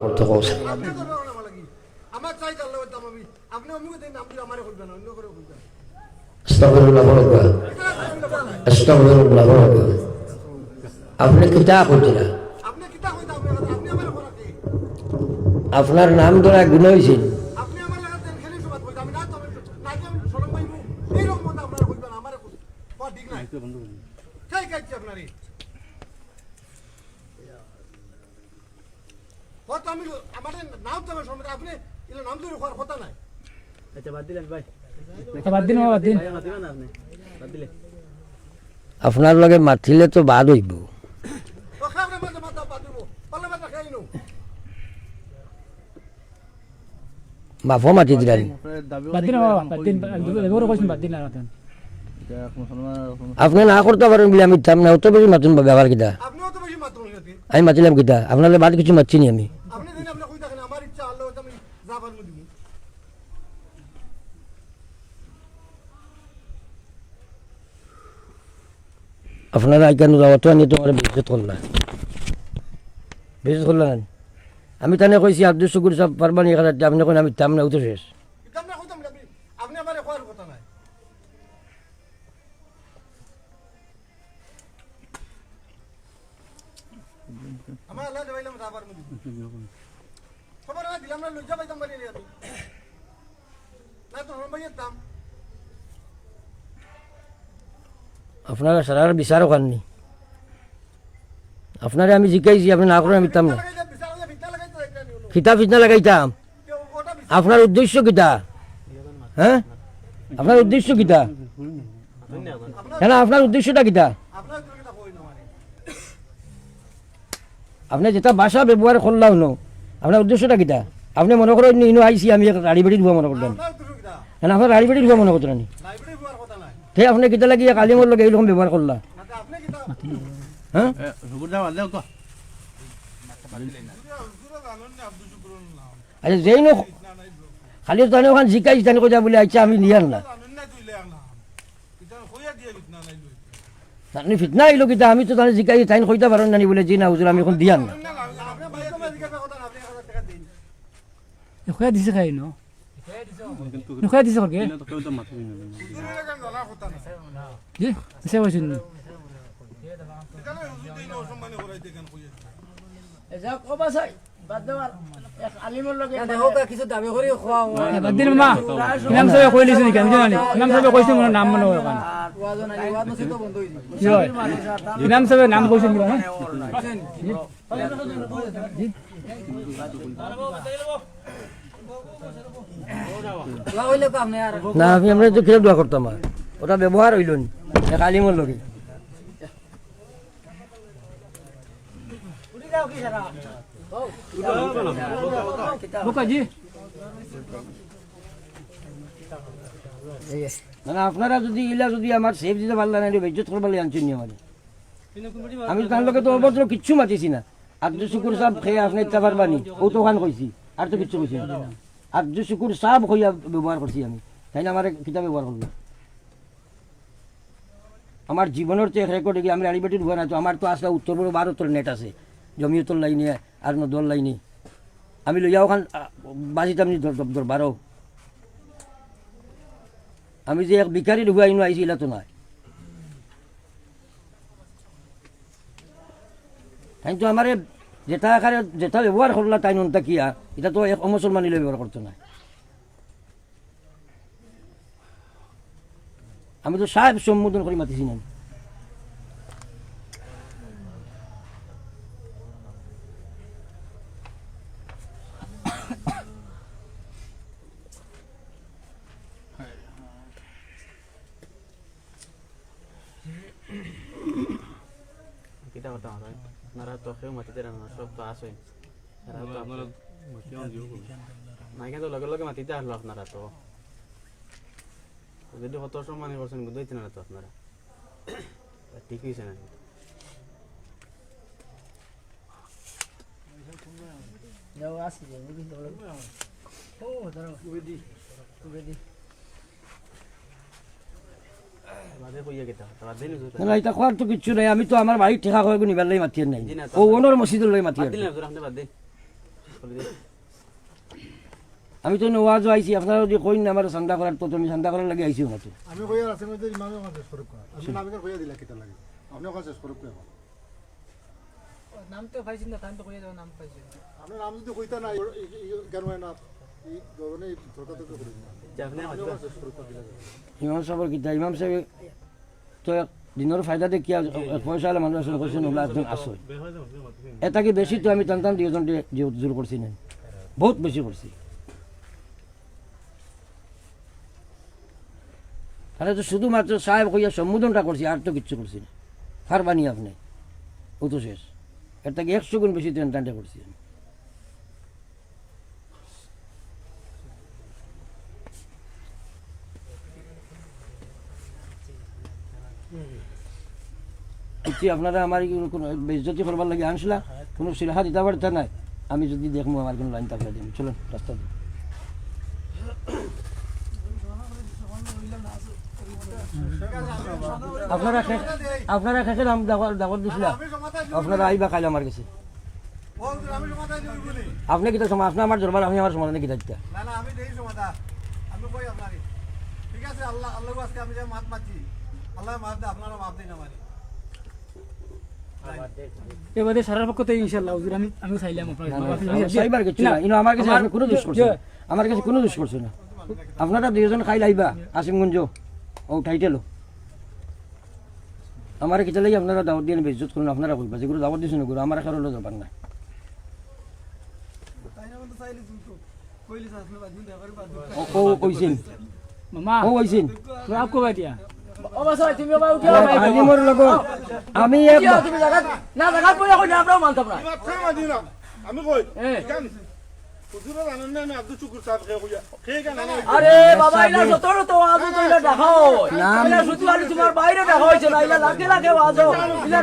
করতে কৌছে আপনি কিতা কইছিলা আপনি কিতা হইতাম আপনি আপনি আমার করা কি আপনার নাম ধরা গুণ হয়েছিল আপনি আমার লাগা দেন খেলি সবাত কইতাম আমি না তো আমি না কি আমি সরম পাইবো এই রকম মত আপনারা কইবেন আমারে কই বা ঠিক নাই তাই কাইছি আপনারে কত আমি আমাদের নাম তো আমার আপনি ইলা নাম ধরে করার কথা নাই। আচ্ছা বাদ দিলেন ভাই। বাদ দিন বাদ দিন। ভাই মাতিবেন না আপনি? বাদ দিলে আপনার লগে মাতিলে তো বাদ হইব। মাফও মাতি দিলেন আপনি না করতে পারেন বলে আমি না অত বেশি মাতুন ব্যবহার কিতা? আপনিও তো বেশি মাত্র হইতে আমি মাতিলাম কিতা? আপনার বাদ কিছু মাতছি নি আমি আপনি দিন আপনি কই থাকেন আমার ইচ্ছা আল্লাহ হইতে আমি যাবার মধ্যে দিব আপনারা আইকান অত আনি, তোমার বিজত করলা বিজত করলা না আমি তানে কইছি, আব্দুল শুকুর সাহেব পারবানি এখানে আপনি কোন আমি না উঠে শেষ। না খবর না দিলাম না, লজ্জা পাইতাম বাড়ি না তো দাম। আপনারা সারার বিচারও খাননি আপনারে আমি জিকাইছি আপনি না করেন আমি না। বিচার খিতা ফিতনা লাগাইতাম। বিচার আপনার উদ্দেশ্য কিতা? হ্যাঁ? আপনার উদ্দেশ্য কিতা? কেন আপনার উদ্দেশ্যটা কিতা? আপনি যেটা ভাষা ব্যবহার করলাম ন, আপনার উদ্দেশ্যটা কিতা? আপনি মনে করেন ইনো আইসি আমি গাড়ি বাড়ি ধোয়া মনে করতেন আপনার তুমি কিটা কেন আপনার গাড়ি বাড়ি ধোয়া মনে করতেন নি লাইব্রেরি হওয়ার কথা নাই তে আপনি কিতা লাগি কালিমর লগে এইরকম ব্যবহার করলা হ্যাঁ আচ্ছা যেই নো খালি তানে ওখান জিকাইছি তানে কইতা বলে আচ্ছা আমি নিয়ার না আপনি ফিতনা আইলো কিতা আমি তো তাহলে জিকাই তাইন কইতা পারেন না বলে জি না হুজুর আমি এখন দিয়ার না আপনি বাইকে মেডিকেল কথা না আপনি হাজার টাকা দিন খুয়া দিছে খাই ন? খুয়া দিছে ইমাম সাহেব কইছে মোর নাম মনে হয় কি হয় সাহেব নাম কইছেন কি না, আমি আমরা দোয়া করতাম ওটা ব্যবহার হইল নি কালিমর লগে। বুকা জি না না আপনারা যদি ইলা যদি আমার সেফ দিতে পারলেন বেজ্জত করবার আনছেন নি আমার। আমি তার লগে তো কিচ্ছু মাতিছি না। আব্দুল শুকুর সাহেব খেয়ে আপনি ইচ্ছা পারবানি ও তো ওখান কইছি। আর তো কিচ্ছু কইছি না। আব্দুল শুকুর সাহেব হইয়া ব্যবহার করছি আমি তাই না আমার কিতাব ব্যবহার করব? আমার জীবনের তো রেকর্ড কি আমি আড়িবাটির ভয় না, তো আমার তো আসলে উত্তর পূর্ব ভারতের নেট আছে জমিয়তর লাইনে আর নদর লাইনে। আমি লইয়া ওখান বাজিতাম নি দর বারো আমি যে এক বিকারি ঢুকাই নো আইছি তো নয় তাই তো আমার যেটা আকারে যেটা ব্যবহার করলা তাই নন্তা কিয়া এটা তো এক মুসলমানি ব্যবহার করতো না। আমি তো সাহেব সম্বোধন করে, মাতিছি না। কথা হয়? আপনারা তো কেউ মাতিতে না সব তো আসেন নাই কিন্তু লগে লগে মাতিতে আসলো আপনারা তো। যদি কত সম্মান করছেন বুঝতে না তো আপনারা। ঠিক হয়েছে না বাদে কইয়া গেতা বাদে নিজুর না না এটা খোয়ার তো কিচ্ছু নাই আমি তো আমার বাড়ির ঠেকা করে নিবার লাই মাতিয়ে নাই। ও ওনর মসজিদের লই মাতিয়ে আমি তো আইছি আপনারা যদি কইন না আমার চান্দা করার তো আমি চান্দা করার লাগে আইছি না তো আমি কইয়া আছে মধ্যে ইমামে শেষ করুক আমি নামিকার কইয়া দিলা কিতা লাগে? আপনি ওখানে শেষ করুক না নাম তো পাইছি না তাই তো কইয়া যাও নাম পাইছি আপনি নাম যদি কইতা না কেন না? ইমাম সাহেবের কিতা, ইমাম সাহেব তো দিনের ফায়দা পয়সা হলে মানুষ আসলে ওগুলো একজন এটা কি বেশি তো আমি টানতাম দুজন জোর করছি না? বহুত বেশি করছি তাহলে তো শুধুমাত্র সাহেব কইয়া সম্বোধনটা করছি আর তো কিচ্ছু করছি না? হারবানি আপনি ও তো শেষ। এর থেকে একশো গুণ বেশি ট্রেন টানটা করছি আমি। কিছু আপনারা আমার কি কোনো বেজ্জতি করবার লাগে আনছিলা কোনো সিলহা দিতে পারতে নাই আমি যদি দেখব আমার কোনো লাইন থাকলে দিন চলুন রাস্তা দিন আপনারা আপনারা শেষে নাম দাবত দিছিলা। আমি আপনারা আইবা কাইলে আমার কাছে। আমি আপনি কিতা সময় আপনি আমার জরবার আপনি আমার সমাধানে কিতা দিতা। না না আমি দেই আমি কই ঠিক আছে আল্লাহ আল্লাহ আজকে আমি যে মাত মাছি এবারে সারার পক্ষ থেকে ইনশাল্লাহ হুজুর আমি আমি চাইলাম আপনার সাইবার কিছু না ইনো আমার কাছে আপনি কোনো দোষ করছে আমার কাছে কোনো দোষ করছে না। আপনারা দুজন খাই লাইবা আসিমগঞ্জ। ও টাইটেলো আমার কিতা লাগে আপনারা দাওয়াত দিয়ে বেজত করুন আপনারা কইবা যেগুলো দাওয়াত দিয়েছেন ওগুলো আমার কারও যাবার না ও কইছেন। মামা ও কইছেন। তোরা আপ আমি এক তুমি জায়গা না জায়গা কইয়া কই না আমরাও মানতাম না। আমি কই? এ। হুজুর জানেন না আমি আব্দুল শুকুর সাহেব কে কইয়া কে কেন আরে বাবা ইলা তো আজ তো ইলা শুধু তোমার বাইরে দেখা হয়েছে না ইলা লাগে লাখে আজ ইলা